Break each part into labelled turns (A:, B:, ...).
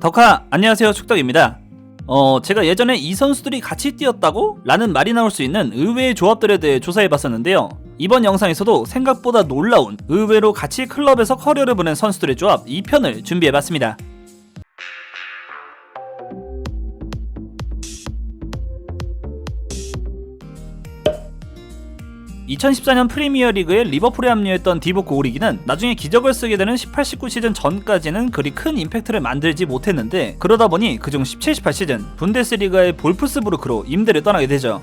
A: 덕하 안녕하세요 축덕입니다. 어 제가 예전에 이 선수들이 같이 뛰었다고? 라는 말이 나올 수 있는 의외의 조합들에 대해 조사해봤었는데요. 이번 영상에서도 생각보다 놀라운 의외로 같이 클럽에서 커리어를 보낸 선수들의 조합 2편을 준비해봤습니다. 2014년 프리미어리그에 리버풀에 합류했던 디보크 오리기는 나중에 기적을 쓰게 되는 18, 19 시즌 전까지는 그리 큰 임팩트를 만들지 못했는데 그러다 보니 그중 17, 18 시즌 분데스리가의 볼프스부르크로 임대를 떠나게 되죠.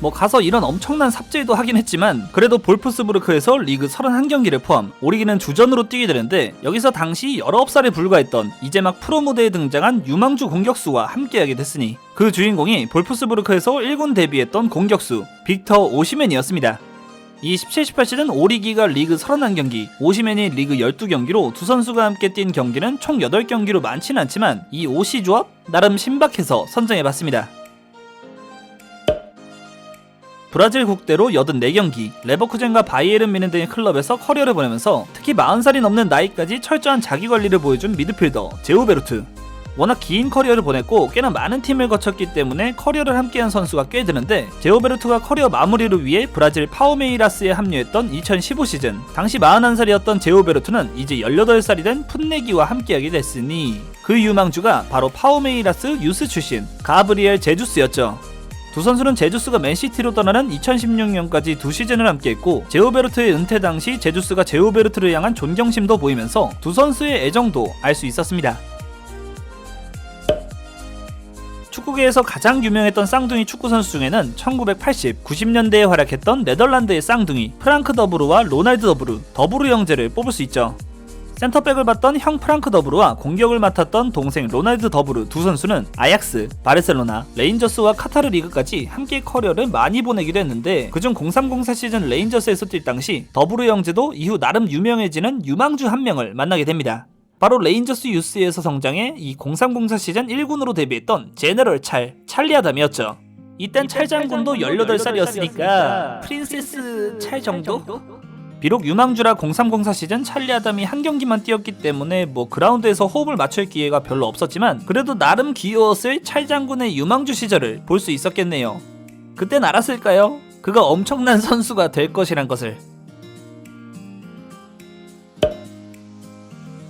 A: 뭐 가서 이런 엄청난 삽질도 하긴 했지만 그래도 볼프스부르크에서 리그 31경기를 포함 오리기는 주전으로 뛰게 되는데 여기서 당시 19살에 불과했던 이제 막 프로 무대에 등장한 유망주 공격수와 함께하게 됐으니 그 주인공이 볼프스부르크에서 1군 데뷔했던 공격수 빅터 오시맨이었습니다. 이 17, 18 시즌 오리기가 리그 31경기, 오시맨이 리그 12경기로 두 선수가 함께 뛴 경기는 총 8경기로 많진 않지만 이 오시 조합 나름 신박해서 선정해봤습니다. 브라질 국대로 84경기, 레버쿠젠과 바이에른 미넨 등의 클럽에서 커리어를 보내면서 특히 40살이 넘는 나이까지 철저한 자기관리를 보여준 미드필더 제우 베르트. 워낙 긴 커리어를 보냈고 꽤나 많은 팀을 거쳤기 때문에 커리어를 함께한 선수가 꽤 되는데 제오베르트가 커리어 마무리를 위해 브라질 파오메이라스에 합류했던 2015 시즌 당시 41살이었던 제오베르트는 이제 18살이 된 풋내기와 함께하게 됐으니 그 유망주가 바로 파오메이라스 유스 출신 가브리엘 제주스였죠. 두 선수는 제주스가 맨시티로 떠나는 2016년까지 두 시즌을 함께했고 제오베르트의 은퇴 당시 제주스가 제오베르트를 향한 존경심도 보이면서 두 선수의 애정도 알 수 있었습니다. 축구계에서 가장 유명했던 쌍둥이 축구 선수 중에는 1980, 90년대에 활약했던 네덜란드의 쌍둥이 프랑크 더브루와 로날드 더브루, 더브루 형제를 뽑을 수 있죠. 센터백을 맡던 형 프랑크 더브루와 공격을 맡았던 동생 로날드 더브루 두 선수는 아약스, 바르셀로나, 레인저스와 카타르 리그까지 함께 커리어를 많이 보내기도 했는데 그중 0304 시즌 레인저스에서 뛸 당시 더브루 형제도 이후 나름 유명해지는 유망주 한 명을 만나게 됩니다. 바로 레인저스 유스에서 성장해 이 0304 시즌 1군으로 데뷔했던 제너럴 찰, 찰리 아담이었죠. 이땐 찰 장군도 18살이었으니까 프린세스 찰 정도? 비록 유망주라 0304 시즌 찰리 아담이 한 경기만 뛰었기 때문에 뭐 그라운드에서 호흡을 맞출 기회가 별로 없었지만 그래도 나름 귀여웠을 찰 장군의 유망주 시절을 볼 수 있었겠네요. 그땐 알았을까요? 그가 엄청난 선수가 될 것이란 것을.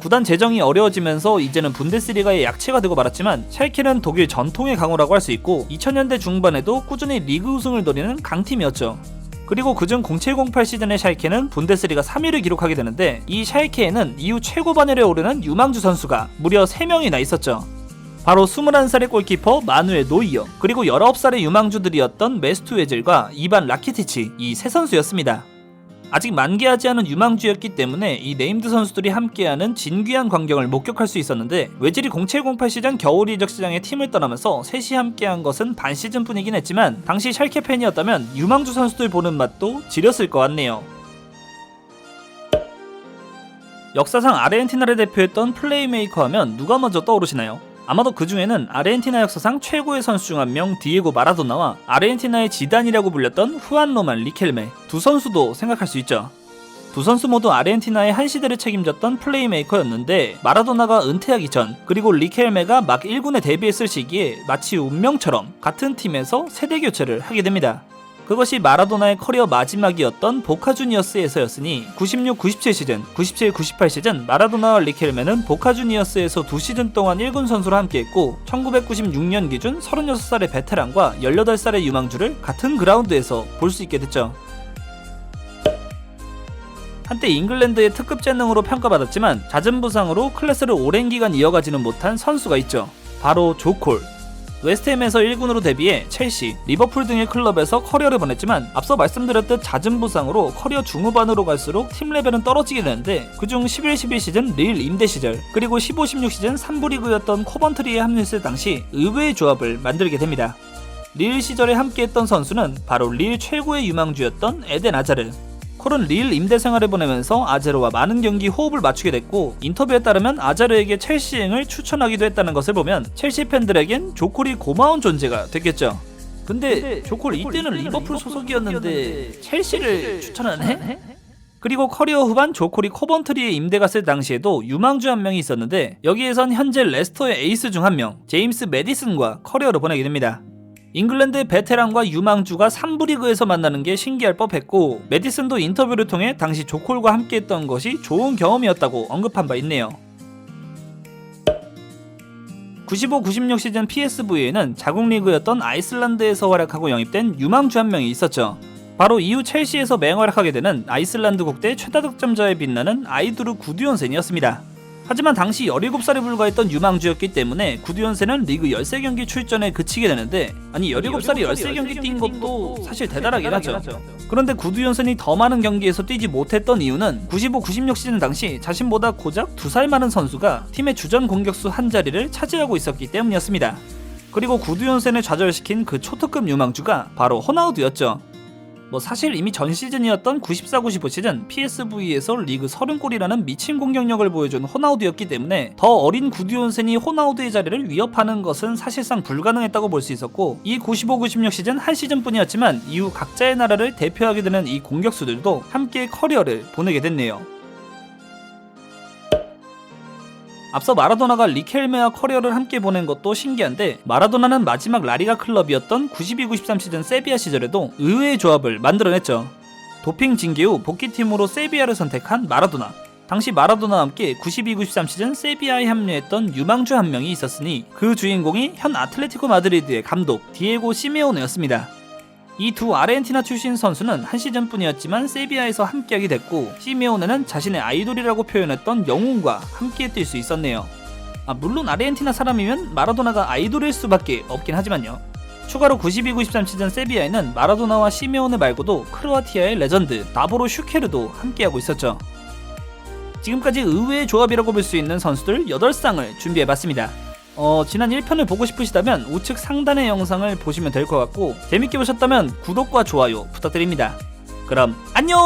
A: 구단 재정이 어려워지면서 이제는 분데스리가의 약체가 되고 말았지만 샬케는 독일 전통의 강호라고 할 수 있고 2000년대 중반에도 꾸준히 리그 우승을 노리는 강팀이었죠. 그리고 그중 0708 시즌의 샬케는 분데스리가 3위를 기록하게 되는데 이 샬케에는 이후 최고 반열에 오르는 유망주 선수가 무려 3명이나 있었죠. 바로 21살의 골키퍼 마누엘 노이어 그리고 19살의 유망주들이었던 메스투 웨즐과 이반 라키티치 이 세 선수였습니다. 아직 만개하지 않은 유망주였기 때문에 이 네임드 선수들이 함께하는 진귀한 광경을 목격할 수 있었는데 외질이 0708 시즌 겨울 이적 시장에 팀을 떠나면서 셋이 함께한 것은 반 시즌뿐이긴 했지만 당시 샬케 팬이었다면 유망주 선수들 보는 맛도 지렸을 것 같네요. 역사상 아르헨티나를 대표했던 플레이메이커 하면 누가 먼저 떠오르시나요? 아마도 그 중에는 아르헨티나 역사상 최고의 선수 중 한 명 디에고 마라도나와 아르헨티나의 지단이라고 불렸던 후안 로만 리켈메 두 선수도 생각할 수 있죠. 두 선수 모두 아르헨티나의 한 시대를 책임졌던 플레이메이커였는데 마라도나가 은퇴하기 전 그리고 리켈메가 막 1군에 데뷔했을 시기에 마치 운명처럼 같은 팀에서 세대 교체를 하게 됩니다. 그것이 마라도나의 커리어 마지막이었던 보카 주니어스에서였으니 96-97 시즌, 97-98 시즌 마라도나와 리켈메는 보카 주니어스에서 두 시즌 동안 1군 선수로 함께했고 1996년 기준 36살의 베테랑과 18살의 유망주를 같은 그라운드에서 볼 수 있게 됐죠. 한때 잉글랜드의 특급 재능으로 평가받았지만 잦은 부상으로 클래스를 오랜 기간 이어가지는 못한 선수가 있죠. 바로 조콜. 웨스트햄에서 1군으로 데뷔해 첼시, 리버풀 등의 클럽에서 커리어를 보냈지만 앞서 말씀드렸듯 잦은 부상으로 커리어 중후반으로 갈수록 팀 레벨은 떨어지게 되는데 그중 11-12 시즌 릴 임대 시절 그리고 15-16 시즌 3부 리그였던 코번트리에 합류했을 당시 의외의 조합을 만들게 됩니다. 릴 시절에 함께했던 선수는 바로 릴 최고의 유망주였던 에덴 아자르 콜은 릴 임대 생활을 보내면서 아제르와 많은 경기 호흡을 맞추게 됐고 인터뷰에 따르면 아자르에게 첼시행을 추천하기도 했다는 것을 보면 첼시 팬들에겐 조콜이 고마운 존재가 됐겠죠. 근데, 근데 조콜 이때는 리버풀 소속이었는데 첼시를 추천하네? 그리고 커리어 후반 조코리 코번트리에 임대 갔을 당시에도 유망주 한 명이 있었는데 여기에선 현재 레스터의 에이스 중 한 명 제임스 메디슨과 커리어를 보내게 됩니다. 잉글랜드의 베테랑과 유망주가 3부 리그에서 만나는 게 신기할 법했고 메디슨도 인터뷰를 통해 당시 조콜과 함께했던 것이 좋은 경험이었다고 언급한 바 있네요. 95-96 시즌 PSV에는 자국 리그였던 아이슬란드에서 활약하고 영입된 유망주 한 명이 있었죠. 바로 이후 첼시에서 맹활약하게 되는 아이슬란드 국대 최다 득점자에 빛나는 아이두르 구두연센이었습니다. 하지만 당시 17살에 불과했던 유망주였기 때문에 구두연센은 리그 13경기 출전에 그치게 되는데 아니 17살이 13경기 뛴 것도 사실 대단하긴 하죠. 그런데 구두연센이 더 많은 경기에서 뛰지 못했던 이유는 95-96 시즌 당시 자신보다 고작 2살 많은 선수가 팀의 주전 공격수 한 자리를 차지하고 있었기 때문이었습니다. 그리고 구두연센을 좌절시킨 그 초특급 유망주가 바로 호나우두였죠. 뭐 사실 이미 전 시즌이었던 94-95 시즌 PSV에서 리그 30골이라는 미친 공격력을 보여준 호나우두였기 때문에 더 어린 구두연센이 호나우두의 자리를 위협하는 것은 사실상 불가능했다고 볼 수 있었고 이 95-96 시즌 한 시즌뿐이었지만 이후 각자의 나라를 대표하게 되는 이 공격수들도 함께 커리어를 보내게 됐네요. 앞서 마라도나가 리켈메와 커리어를 함께 보낸 것도 신기한데 마라도나는 마지막 라리가 클럽이었던 92-93 시즌 세비야 시절에도 의외의 조합을 만들어냈죠. 도핑 징계 후 복귀팀으로 세비야를 선택한 마라도나. 당시 마라도나와 함께 92-93 시즌 세비야에 합류했던 유망주 한 명이 있었으니 그 주인공이 현 아틀레티코 마드리드의 감독 디에고 시메오네였습니다. 이 두 아르헨티나 출신 선수는 한 시즌뿐이었지만 세비야에서 함께하게 됐고 시메오네는 자신의 아이돌이라고 표현했던 영웅과 함께 뛸 수 있었네요. 아, 물론 아르헨티나 사람이면 마라도나가 아이돌일 수밖에 없긴 하지만요. 추가로 92-93 시즌 세비야에는 마라도나와 시메오네 말고도 크로아티아의 레전드 나보로 슈케르도 함께하고 있었죠. 지금까지 의외의 조합이라고 볼 수 있는 선수들 8쌍을 준비해봤습니다. 어, 지난 1편을 보고 싶으시다면 우측 상단의 영상을 보시면 될 것 같고 재밌게 보셨다면 구독과 좋아요 부탁드립니다. 그럼 안녕!